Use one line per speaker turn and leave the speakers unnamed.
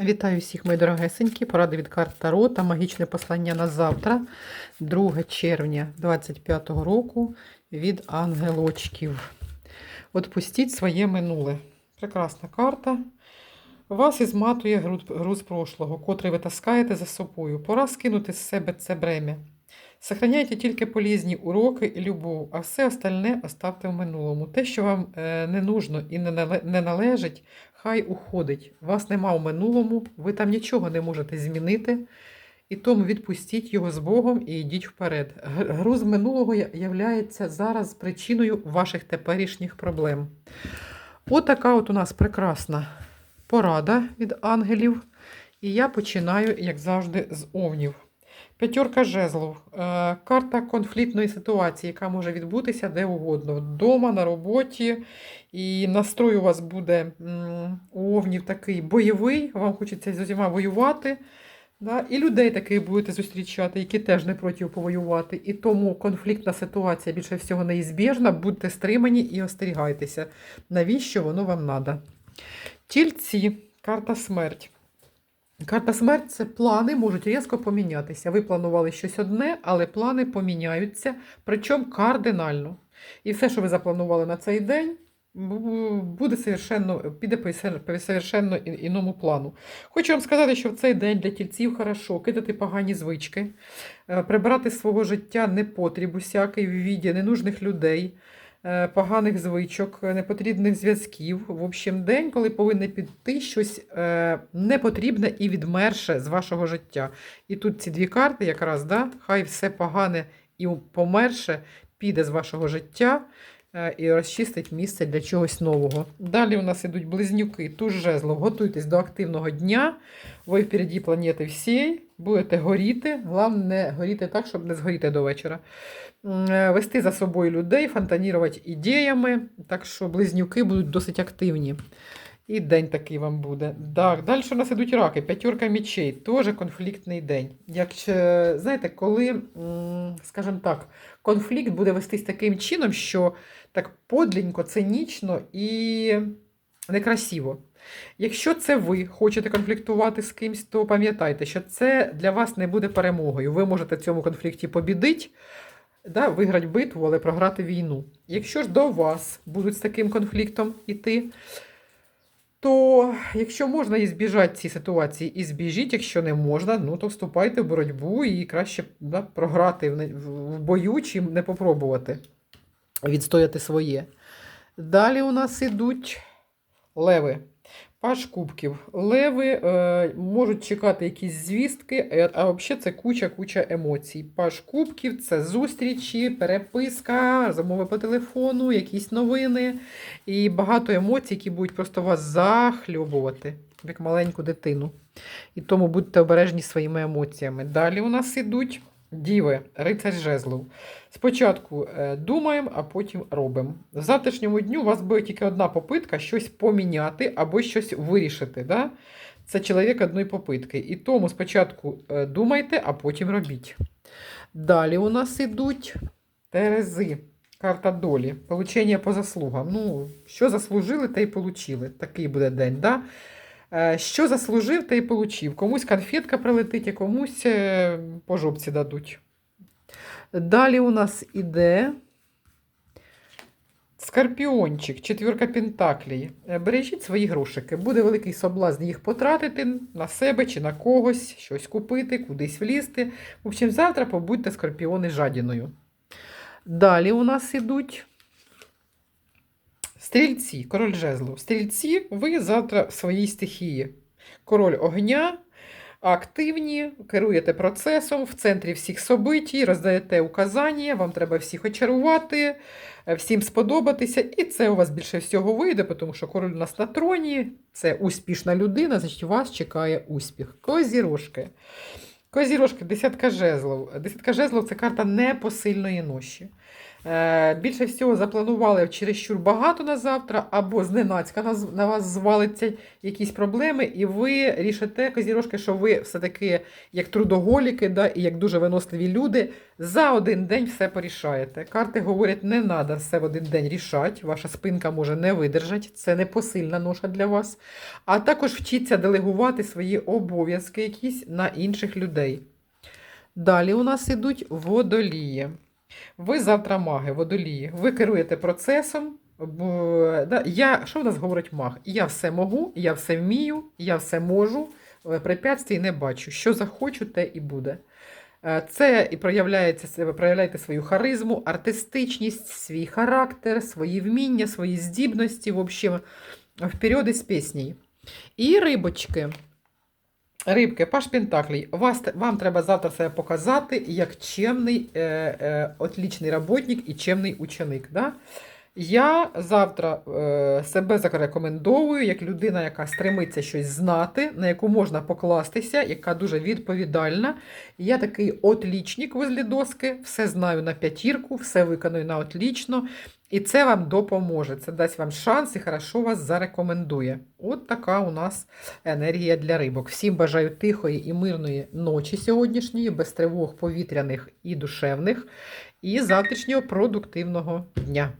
Вітаю всіх, мої дорогесенькі. Поради від карт Таро та магічне послання на завтра, 2 червня 2025 року від ангелочків. Отпустіть своє минуле. Прекрасна карта. Вас ізматує груз, прошлого, котрий ви таскаєте за собою. Пора скинути з себе це бремя. Сохраняйте тільки полізні уроки і любов, а все остальне оставте в минулому. Те, що вам е, не нужно і не належить, хай уходить. Вас нема в минулому, ви там нічого не можете змінити. І тому відпустіть його з Богом і йдіть вперед. Груз минулого являється зараз причиною ваших теперішніх проблем. Отака от у нас прекрасна порада від ангелів. І я починаю, як завжди, з овнів. П'ятерка жезлов. Е, Карта конфліктної ситуації, яка може відбутися де угодно. Вдома, на роботі. І настрой у вас буде у овнів такий бойовий, вам хочеться з усіма воювати. Да? І людей таких будете зустрічати, які теж не проти повоювати. І тому конфліктна ситуація більше всього неізбіжна. Будьте стримані і остерігайтеся. Навіщо воно вам треба? Тільці, карта смерть. Карта смерть це плани можуть різко помінятися. Ви планували щось одне, але плани поміняються, причому кардинально. І все, що ви запланували на цей день, буде совершенно, піде по совершенно іному плану. Хочу вам сказати, що в цей день для тільців хорошо кидати погані звички, е, прибирати з свого життя непотріб усякий в віді ненужних людей, поганих звичок, е, непотрібних зв'язків. В общем, день, коли повинне піти щось е, непотрібне і відмерше з вашого життя. І тут ці дві карти, якраз, да, хай все погане і померше піде з вашого життя е, і розчистить місце для чогось нового. Далі у нас ідуть близнюки, туз жезлов. Готуйтесь до активного дня. Ви впереді планети всієї, будете горіти. Головне, горіти так, щоб не згоріти до вечора. Е, Вести за собою людей, фонтанірувати ідеями. Так що близнюки будуть досить активні. І день такий вам буде. Так, далі у нас ідуть раки, п'ятерка мічей, теж конфліктний день. Якщо, знаєте, коли, скажімо так, конфлікт буде вестись таким чином, що так подлінько, цинічно і некрасиво. Якщо це ви хочете конфліктувати з кимсь, то пам'ятайте, що це для вас не буде перемогою. Ви можете в цьому конфлікті побідити, да, виграти битву, але програти війну. Якщо ж до вас будуть з таким конфліктом іти, то якщо можна і збіжати ці ситуації, і збіжіть, якщо не можна, ну то вступайте в боротьбу і краще да, програти в, бою, чим не попробувати відстояти своє. Далі у нас ідуть леви. Паш кубків. Леви е, можуть чекати якісь звістки, е, а взагалі це куча-куча емоцій. Паш кубків це зустрічі, переписка, розмови по телефону, якісь новини і багато емоцій, які будуть просто вас захльобувати, як маленьку дитину. І тому будьте обережні своїми емоціями. Далі у нас ідуть діви, рицар жезлов. Спочатку е, думаємо, а потім робимо. В завтрашньому дню у вас буде тільки одна попитка щось поміняти або щось вирішити. Да? Це чоловік одної попитки. І тому спочатку е, думайте, а потім робіть. Далі у нас ідуть терези. Карта долі. Получення по заслугам. Ну, що заслужили, те й получили. Такий буде день. Да? Е, Що заслужив, те й получив. Комусь конфетка прилетить, а комусь е, по жопці дадуть. Далі у нас іде Скорпіончик, четвірка пентаклей. Е, Бережіть свої грошики. Буде великий соблазн їх потратити на себе чи на когось, щось купити, кудись влізти. В общем, завтра побудьте скорпіони жадіною. Далі у нас ідуть стрільці, король жезлов. Стрільці, ви завтра в своїй стихії. Король огня, активні, керуєте процесом в центрі всіх событій, роздаєте указання, вам треба всіх очарувати, е, всім сподобатися, і це у вас більше всього вийде, тому що король у нас на троні, це успішна людина, значить вас чекає успіх. Козірожки. Козірожки, десятка жезлов. Десятка жезлов це карта непосильної ноші. Е, більше всього запланували чересчур багато на завтра, або зненацька на, вас звалиться якісь проблеми, і ви рішите, козірожки, що ви все-таки як трудоголіки, да, і як дуже виносливі люди, за один день все порішаєте. Карти говорять, не треба все в один день рішати, ваша спинка може не видержати, це не посильна ноша для вас. А також вчіться делегувати свої обов'язки якісь на інших людей. Далі у нас ідуть водолії. Ви завтра маги, водолії. Ви керуєте процесом. да, я, що в нас говорить маг? Я все можу, я все вмію, я все можу. е, Препятствій не бачу. Що захочу, те і буде. Е, Це і проявляється проявляєте свою харизму, артистичність, свій характер, свої вміння, свої здібності, в общем, вперед із пісней. І рибочки. Рибки, паш Пентаклей, вас, вам треба завтра себе показати як чемний, е, е, отлічний роботник і чемний ученик. Да? Я завтра е, себе зарекомендовую як людина, яка стремиться щось знати, на яку можна покластися, яка дуже відповідальна. Я такий отлічник возле доски, все знаю на п'ятірку, все виконую на отлічно. І це вам допоможе. Це дасть вам шанс і хорошо вас зарекомендує. От така у нас енергія для рибок. Всім бажаю тихої і мирної ночі сьогоднішньої, без тривог повітряних і душевних, і завтрашнього продуктивного дня.